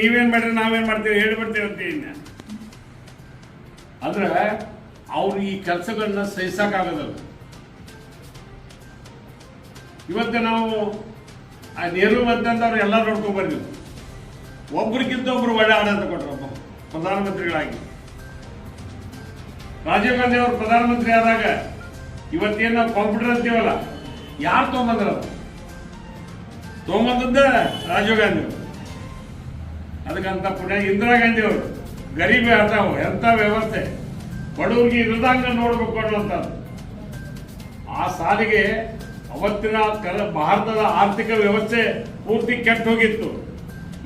ನೀವೇನ್ ಮಾಡ್ರಿ, ನಾವೇನ್ ಮಾಡ್ತೀವಿ ಹೇಳಿ ಬರ್ತೀವಿ ಅಂತ ಇನ್ನ. ಅಂದ್ರೆ ಅವ್ರು ಈ ಕೆಲಸಗಳನ್ನ ಸಹಿಸಕ್ಕಾಗದಲ್ಲ. ಇವತ್ತು ನಾವು ಆ ನೆಹರು ಅವ್ರು ಎಲ್ಲ ನೋಡ್ಕೊಂಡ್ ಬಂದಿದ್ರು ಒಬ್ರಿಗಿಂತ ಒಬ್ರು ಒಳ್ಳೆ ಅಂತ ಒಬ್ಬ ಪ್ರಧಾನಮಂತ್ರಿಗಳಾಗಿ. ರಾಜೀವ್ ಗಾಂಧಿ ಅವರು ಪ್ರಧಾನಮಂತ್ರಿ ಆದಾಗ ಇವತ್ತೇನು ನಾವು ಕಾಂಪ್ಯೂಟರ್ ಅಂತೀವಲ್ಲ, ಯಾರು ತೊಗೊಂಬಂದ್ರ ತೊಗೊಂಬಂದದ್ದ ರಾಜೀವ್ ಗಾಂಧಿ ಅವರು. ಅದಕ್ಕಂತ ಪುಣ್ಯ ಇಂದಿರಾ ಗಾಂಧಿ ಅವರು ಗರೀಬಿ ಹತಾವು ಎಂಥ ವ್ಯವಸ್ಥೆ? ಬಡವರಿಗೆ ಇರದಂಗ ನೋಡ್ಬೇಕು ಅನ್ನುವಂಥದ್ದು. ಆ ಸಾಲಿಗೆ ಅವತ್ತಿನ ಭಾರತದ ಆರ್ಥಿಕ ವ್ಯವಸ್ಥೆ ಪೂರ್ತಿ ಕೆಟ್ಟ ಹೋಗಿತ್ತು.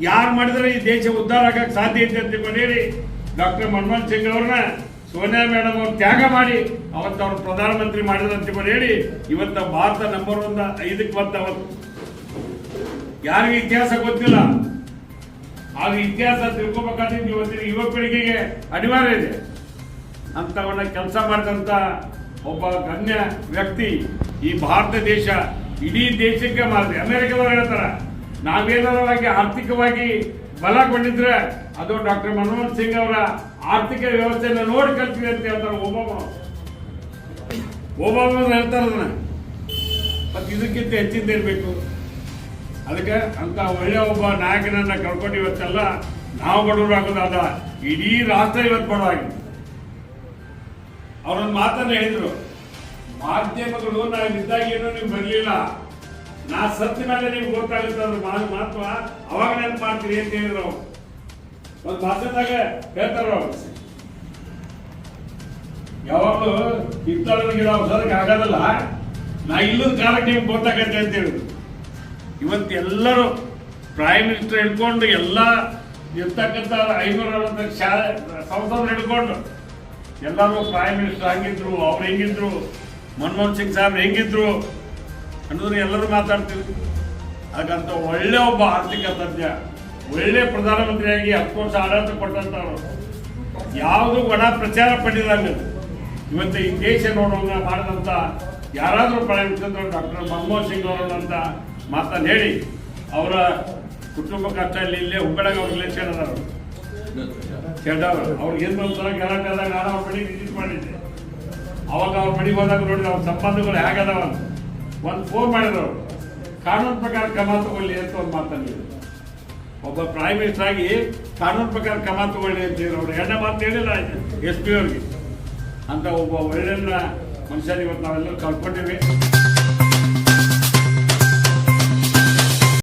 ಯಾರು ಮಾಡಿದ್ರೆ ಈ ದೇಶ ಉದ್ಧಾರ ಆಗಕ್ಕೆ ಸಾಧ್ಯ ಐತೆ ಅಂತ ಹೇಳಿ ಡಾಕ್ಟರ್ ಮನಮೋಹನ್ ಸಿಂಗ್ ಅವ್ರನ್ನ ಸೋನಿಯಾ ಮೇಡಮ್ ಅವ್ರು ತ್ಯಾಗ ಮಾಡಿ ಅವತ್ತು ಅವ್ರು ಪ್ರಧಾನಮಂತ್ರಿ ಮಾಡಿದ್ರಂತ ಹೇಳಿ ಇವತ್ತು ಭಾರತ ನಂಬರ್ ಒಂದ ಐದಕ್ಕೆ ಬಂತ ಅವತ್ತು ಯಾರಿಗೂ ಇತಿಹಾಸ ಗೊತ್ತಿಲ್ಲ. ಆಗ ಇತಿಹಾಸ ತಿಳ್ಕೊಬೇಕಾದ್ರೆ ಇವತ್ತಿನ ಯುವ ಪೀಳಿಗೆಗೆ ಅನಿವಾರ್ಯ ಇದೆ. ಅಂತವನ್ನ ಕೆಲಸ ಮಾಡಿದಂತ ಒಬ್ಬ ಗಣ್ಯ ವ್ಯಕ್ತಿ ಈ ಭಾರತ ದೇಶ ಇಡೀ ದೇಶಕ್ಕೆ ಮಾಡಿದೆ ಅಮೆರಿಕದವ್ರು ಹೇಳ್ತಾರ, ನಾವೇನಾರವಾಗಿ ಆರ್ಥಿಕವಾಗಿ ಬಲಗೊಂಡಿದ್ರೆ ಅದು ಡಾಕ್ಟರ್ ಮನಮೋಹನ್ ಸಿಂಗ್ ಅವರ ಆರ್ಥಿಕ ವ್ಯವಸ್ಥೆಯನ್ನು ನೋಡಿ ಕಲ್ತೀವಿ ಅಂತ ಹೇಳ್ತಾರೆ ಒಬಾಮ ಒಬಾಮ ಹೇಳ್ತಾರೆ ಮತ್ತೆ ಇದಕ್ಕಿಂತ ಹೆಚ್ಚಿಂದ ಇರಬೇಕು ಅದಕ್ಕೆ ಅಂತ ಒಳ್ಳೆ ಒಬ್ಬ ನಾಯಕನನ್ನ ಕಳ್ಕೊಂಡು ಇವತ್ತೆಲ್ಲ ನಾವು ಬಡವರು ಆಗೋದಾದ ಇಡೀ ರಾಷ್ಟ್ರ ಇವತ್ತು ಬಡವಾಗಿದೆ. ಅವರೊಂದು ಮಾತನ್ನ ಹೇಳಿದ್ರು, ಮಾಧ್ಯಮಗಳು ನಾವು ಇದ್ದಾಗೇನು ನೀವು ಬರಲಿಲ್ಲ. ನಾ ಸತ್ತ ಮೇಲೆ ನಿಮ್ಗೆ ಗೊತ್ತಾಗುತ್ತೆ ಅದ್ರ ಮಹತ್ವ ಅವಾಗ ನೆನಪು ಮಾಡ್ತೀರಿ ಅಂತ ಹೇಳಿದ್ರು ಒಂದು ಭಾಷೆದಾಗ ಹೇಳ್ತಾರ ಅವ್ರು. ಯಾವಾಗಲೂ ಇತ್ತಳಿಗೆ ಔಷಧಕ್ಕೆ ಆಗೋದಲ್ಲ. ನಾ ಇಲ್ಲದ ಕಾಲಕ್ಕೆ ನಿಮ್ಗೆ ಗೊತ್ತಾಗತ್ತೆ ಅಂತ ಹೇಳಿದ್ರು. ಇವತ್ತು ಎಲ್ಲರೂ ಪ್ರೈಮ್ ಮಿನಿಸ್ಟರ್ ಹಿಡ್ಕೊಂಡು ಎಲ್ಲ ಇರ್ತಕ್ಕಂಥ ಐನೂರ ಅರವತ್ತು ಶಾ, ಸಂಸದರು ಹಿಡ್ಕೊಂಡು ಎಲ್ಲರೂ ಪ್ರೈಮ್ ಮಿನಿಸ್ಟರ್ ಹಂಗಿದ್ರು ಅವ್ರು ಹೆಂಗಿದ್ರು, ಮನಮೋಹನ್ ಸಿಂಗ್ ಸಾಹೇಬ್ ಹೆಂಗಿದ್ರು ಅನ್ನೋದನ್ನ ಎಲ್ಲರೂ ಮಾತಾಡ್ತೀವಿ. ಹಾಗಂತ ಒಳ್ಳೆ ಒಬ್ಬ ಆರ್ಥಿಕ ತಜ್ಞ, ಒಳ್ಳೆ ಪ್ರಧಾನಮಂತ್ರಿಯಾಗಿ ಹತ್ತು ವರ್ಷ ಆಡಳಿತ ಕೊಟ್ಟಂತವ್ರು. ಯಾವುದು ಒಣ ಪ್ರಚಾರ ಪಡೆದಂಗ ಇವತ್ತು ಈ ದೇಶ ನೋಡೋಣ ಮಾಡಿದಂತ ಯಾರಾದರೂ prime minister doctor Manmohan Singh ಅವರನ್ನಂತ ಮಾತನ್ನ ಹೇಳಿ. ಅವರ ಕುಟುಂಬ ಕಷ್ಟ ಇಲ್ಲಿ ಇಲ್ಲೇ ಹುಬ್ಬಳ್ಳಿ ಅವ್ರ ರಿಲೇಷನ್ ಅದಾರ ಕೆಟ್ಟವ್ರು ಅವ್ರಿಗೆ ಏನು ಬಂತಾರ ಗಲಾಟೆ ಆದಾಗ ನಾನು ಅವ್ರ ಮನೆಗೆ ವಿಸಿಟ್ ಮಾಡಿದ್ದೆ. ಅವಾಗ ಅವ್ರ ಮನೆಗೆ ಹೋದಾಗ ನೋಡಿ ಅವ್ರ ಸಂಬಂಧಗಳು ಹೇಗದಾವ ಅಂತ. ಒಂದು ಫೋನ್ ಮಾಡಿದ್ರು ಅವರು. ಕಾನೂನು ಪ್ರಕಾರ ಕ್ರಮ ತಗೊಳ್ಳಿ ಅಂತ ಒಂದು ಮಾತನ್ನು ಒಬ್ಬ ಪ್ರೈಮ್ ಮಿನಿಸ್ಟರ್ ಆಗಿ ಕಾನೂನು ಪ್ರಕಾರ ಕ್ರಮ ತಗೊಳ್ಳಿ ಅಂತ ಹೇಳಿ ಅವ್ರು ಎರಡನೇ ಮಾತು ಹೇಳಿಲ್ಲ ಎಸ್ ಪಿ ಅವ್ರಿಗೆ. ಅಂತ ಒಬ್ಬ ಒಳ್ಳೆಯ ಮನುಷ್ಯನಿಗೆ ಇವತ್ತು ನಾವೆಲ್ಲರೂ ಕಳ್ಕೊಂಡಿವಿ